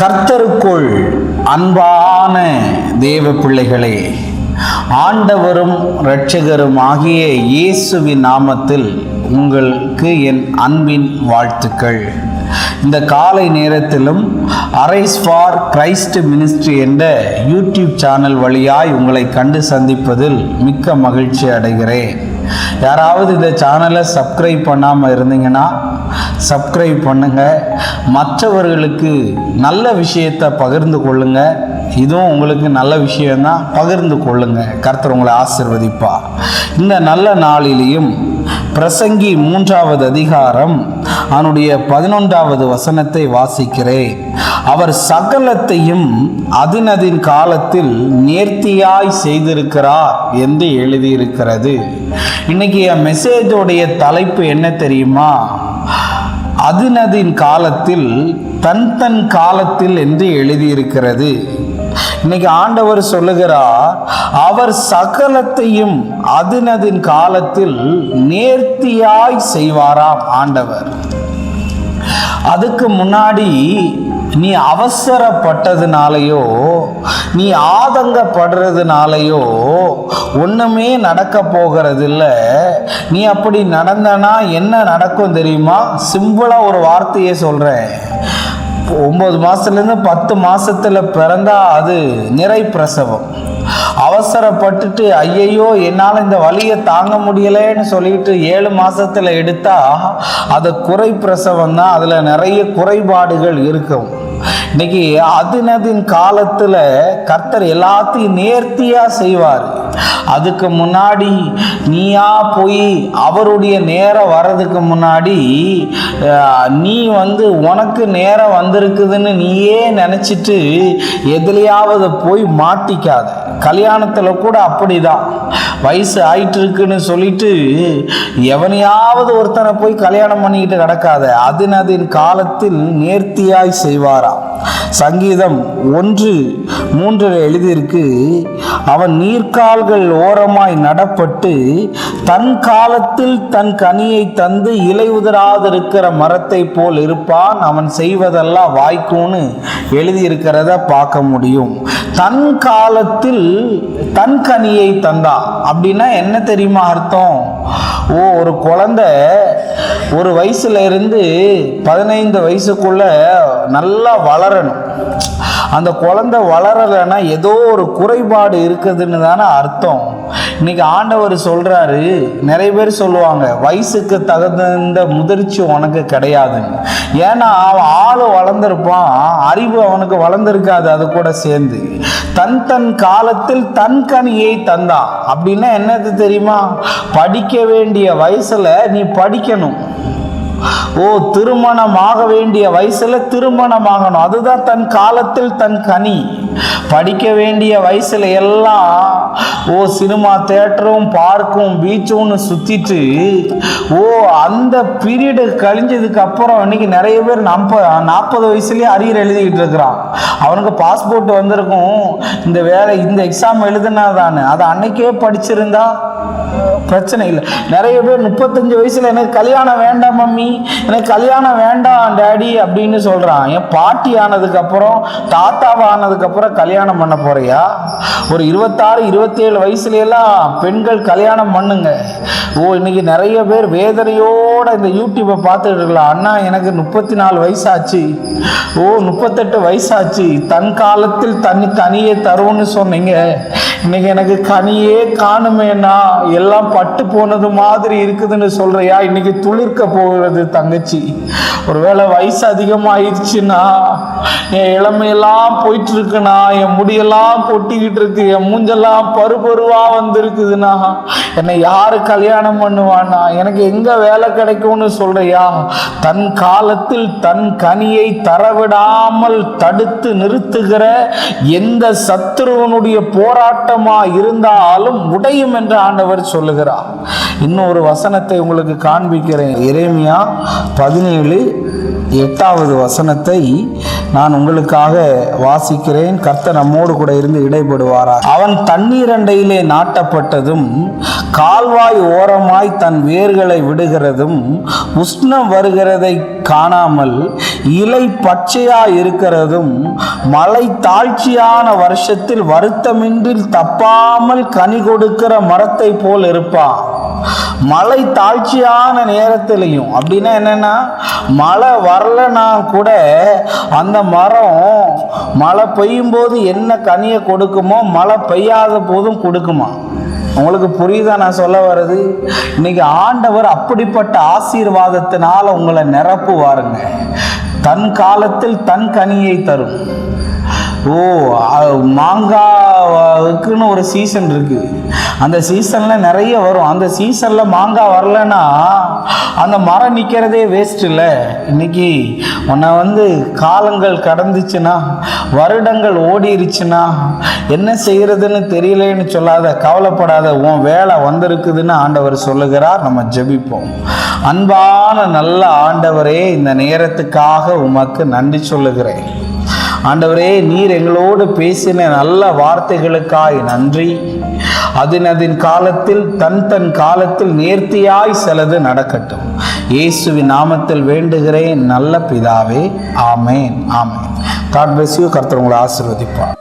கர்த்தருக்குள் அன்பான தேவ பிள்ளைகளே ஆண்டவரும் இரட்சகரும் ஆகிய இயேசுவின் நாமத்தில் உங்களுக்கு என் அன்பின் வாழ்த்துக்கள். இந்த காலை நேரத்திலும் அரைஸ் ஃபார் கிரைஸ்ட் மினிஸ்ட்ரி என்ற யூடியூப் சேனல் வழியாய் உங்களை கண்டு சந்திப்பதில் மிக்க மகிழ்ச்சி அடைகிறேன். யாராவது இந்த சேனலை சப்ஸ்கிரைப் பண்ணாமல் இருந்தீங்கன்னா சப்ஸ்கிரைப் பண்ணுங்கள் மற்றவர்களுக்கு நல்ல விஷயத்தை பகிர்ந்து கொள்ளுங்கள் இதுவும் உங்களுக்கு நல்ல விஷயம்தான். பகிர்ந்து கொள்ளுங்கள் கர்த்தர் உங்களை ஆசிர்வதிப்பா இந்த நல்ல நாளிலேயும் பிரசங்கி மூன்றாவது அதிகாரம் அவனுடைய பதினொன்றாவது வசனத்தை வாசிக்கிறேன். அவர் சகலத்தையும் அதினதின் காலத்தில் நேர்த்தியாய் செய்திருக்கிறார் என்று எழுதியிருக்கிறது. இன்னைக்கு என் மெசேஜோடைய தலைப்பு என்ன தெரியுமா? அதினதின் காலத்தில் தன் தன் காலத்தில் என்று எழுதியிருக்கிறது. இன்னைக்கு ஆண்டவர் சொல்லுகிறார் அவர் சகலத்தையும் அதினதின் காலத்தில் நேர்த்தியாய் செய்வாராம் ஆண்டவர். அதுக்கு முன்னாடி நீ அவசரப்பட்டதுனாலையோ நீ ஆதங்கப்படுறதுனாலையோ ஒன்றுமே நடக்க போகிறதில்ல. நீ அப்படி நடந்தனா என்ன நடக்கும் தெரியுமா? சிம்பிளாக ஒரு வார்த்தையை சொல்கிறேன் ஒம்பது மாதத்துலேருந்து பத்து மாதத்தில் பிறந்தால் அது நிறை பிரசவம். அவசரப்பட்டுட்டு ஐயையோ என்னால் இந்த வலியை தாங்க முடியலைன்னு சொல்லிட்டு ஏழு மாதத்தில் எடுத்தால் அது குறை பிரசவம் தான். அதில் நிறைய குறைபாடுகள் இருக்கும். இன்னைக்கு அதினதின் காலத்தில் கர்த்தர் எல்லாத்தையும் நேர்த்தியாக செய்வார். அதுக்கு முன்னாடி நீயா போய் அவருடைய நேரம் வர்றதுக்கு முன்னாடி நீ வந்து உனக்கு நேரம் வந்திருக்குதுன்னு நீயே நினச்சிட்டு எதுலையாவது போய் மாட்டிக்காத. கல்யாணத்தில் கூட அப்படிதான். வயசு ஆயிட்டு இருக்குன்னு சொல்லிட்டு எவனையாவது ஒருத்தனை போய் கல்யாணம் பண்ணிக்கிட்டு கிடக்காத. அதன் காலத்தில் நேர்த்தியாய் செய்வாராம் சங்கீதம் ஒன்று மூன்றில் எழுதியிருக்கு அவன் நீர்க்கால்கள் ஓரமாய் நடப்பட்டு தன் காலத்தில் தன் கனியை தந்து இலை உதிராதிருக்கிற மரத்தை போல் இருப்பான். அவன் செய்வதெல்லாம் வாய்க்கும்னு எழுதியிருக்கிறத பார்க்க முடியும். தன் காலத்தில் தன் கனியை தந்தான் அப்படின்னா என்ன தெரியுமா அர்த்தம்? ஓ ஒரு குழந்தை ஒரு வயசுல இருந்து பதினைந்து வயசுக்குள்ள நல்லா வளரணும். அந்த குழந்தை வளரலைன்னா ஏதோ ஒரு குறைபாடு இருக்குதுன்னு தானே அர்த்தம். இன்னைக்கு ஆண்டவர் சொல்கிறாரு நிறைய பேர் சொல்லுவாங்க வயசுக்கு தகுந்த முதிர்ச்சி உனக்கு கிடையாதுன்னு. ஏன்னா அவன் ஆள் வளர்ந்துருப்பான் அறிவு அவனுக்கு வளர்ந்துருக்காது அது கூட சேர்ந்து. தன் தன் காலத்தில் தன் கனியை தந்தான். அப்படின்னா என்னது தெரியுமா? படிக்க வேண்டிய வயசில் நீ படிக்கணும். ஓ திருமணமாக வேண்டிய வயசுல திருமணமாகணும். அதுதான் தன் காலத்தில் தன் கனி. படிக்க வேண்டிய வயசுல எல்லாம் ஓ சினிமா தேட்டரும் பார்க்கும் பீச்சும்னு சுத்திட்டு ஓ அந்த பீரியடு கழிஞ்சதுக்கு அப்புறம் இன்னைக்கு நிறைய பேர் நம்ப நாற்பது வயசுலயே அரியர் எழுதிக்கிட்டு இருக்கிறான். அவனுக்கு பாஸ்போர்ட் வந்திருக்கும். இந்த வேலை இந்த எக்ஸாம் எழுதுனா தானே. அதை அன்னைக்கே படிச்சிருந்தா பிரச்சனை இல்லை. நிறைய பேர் முப்பத்தஞ்சு வயசுல எனக்கு கல்யாணம் வேண்டாம் மம்மி எனக்கு கல்யாணம் வேண்டாம் டேடி அப்படின்னு சொல்றான். என் பாட்டி ஆனதுக்கு அப்புறம் தாத்தாவா ஆனதுக்கு அப்புறம் கல்யாணம் பண்ண போறியா? ஒரு இருபத்தாறு இருபத்தேழு வயசுல எல்லாம் பெண்கள் கல்யாணம் பண்ணுங்க. ஓ இன்னைக்கு நிறைய பேர் வேதனையோட இந்த யூடியூப்பை பார்த்துட்டு இருக்கலாம். அண்ணா எனக்கு முப்பத்தி நாலு வயசாச்சு. ஓ முப்பத்தெட்டு வயசாச்சு. தன் காலத்தில் தனி தனியே தரும்னு சொன்னீங்க. இன்னைக்கு எனக்கு கனியே காணுமேனா எல்லாம் பட்டு போனது மாதிரி இருக்குதுன்னு சொல்றியா? இன்னைக்கு துளிர்க்க போகிறது தங்கச்சி. ஒருவேளை வயசு அதிகமாயிருச்சுன்னா என் இளமையெல்லாம் போயிட்டு இருக்குண்ணா என் முடியெல்லாம் கொட்டிக்கிட்டு இருக்கு. என் மூஞ்செல்லாம் பருபருவா வந்திருக்குதுண்ணா. என்னை யாரு கல்யாணம் பண்ணுவானா எனக்கு எங்க வேலை கிடைக்கும்னு சொல்றியா? தன் காலத்தில் தன் கனியை தரவிடாமல் தடுத்து நிறுத்துகிற எந்த சத்துருவனுடைய போராட்டமா இருந்தாலும் உடையும் என்று ஆண்டவர் சொல்லுகிறார். இன்னொரு வசனத்தை உங்களுக்கு காண்பிக்கிறேன். இறைமையா பதினேழு எட்டாவது வசனத்தை நான் உங்களுக்காக வாசிக்கிறேன். கர்த்தர் நம்மோடு கூட இருந்து இடைபடுவாரா அவன் தண்ணீர் அண்டையிலே நாட்டப்பட்டதும் கால்வாய் ஓரமாய் தன் வேர்களை விடுகிறதும் உஷ்ணம் வருகிறதை காணாமல் இலை பச்சையா இருக்கிறதும் மலை தாழ்ச்சியான வருஷத்தில் வருத்தமின்றி தப்பாமல் கனி கொடுக்கிற மரத்தை போல் இருப்பான். மழை தாழ்ச்சியான நேரத்திலையும். அப்படின்னா என்னன்னா மழை வரலனா கூட அந்த மரம் மழை பெய்யும் போது என்ன கனியை கொடுக்குமோ மழை பெய்யாத போதும் கொடுக்குமா? உங்களுக்கு புரியுதா நான் சொல்ல வர்றது? இன்னைக்கு ஆண்டவர் அப்படிப்பட்ட ஆசீர்வாதத்தினால உங்களை நிரப்புவாருங்க. தன் காலத்தில் தன் கனியை தரும். ஓ மாங்காவுக்குன்னு ஒரு சீசன் இருக்கு. அந்த சீசன்ல நிறைய வரும். அந்த சீசன்ல மாங்காய் வரலன்னா அந்த மரம் நிற்கிறதே வேஸ்ட் இல்லை. இன்னைக்கு உன்னை வந்து காலங்கள் கடந்துச்சுன்னா வருடங்கள் ஓடிருச்சுன்னா என்ன செய்யறதுன்னு தெரியலன்னு சொல்லாத கவலைப்படாத உன் வேலை வந்திருக்குதுன்னு ஆண்டவர் சொல்லுகிறார். நம்ம ஜெபிப்போம். அன்பான நல்ல ஆண்டவரே இந்த நேரத்துக்காக உமக்கு நன்றி சொல்லுகிறேன். ஆண்டவரே நீர் எங்களோடு பேசின நல்ல வார்த்தைகளுக்காய் நன்றி. அதன் அதன் காலத்தில் தன் தன் காலத்தில் நேர்த்தியாய் சிலது நடக்கட்டும். இயேசுவின் நாமத்தில் வேண்டுகிறேன் நல்ல பிதாவே ஆமேன் ஆமேன். காட் bless கர்த்தர் உங்களை ஆசிர்வதிப்பார்.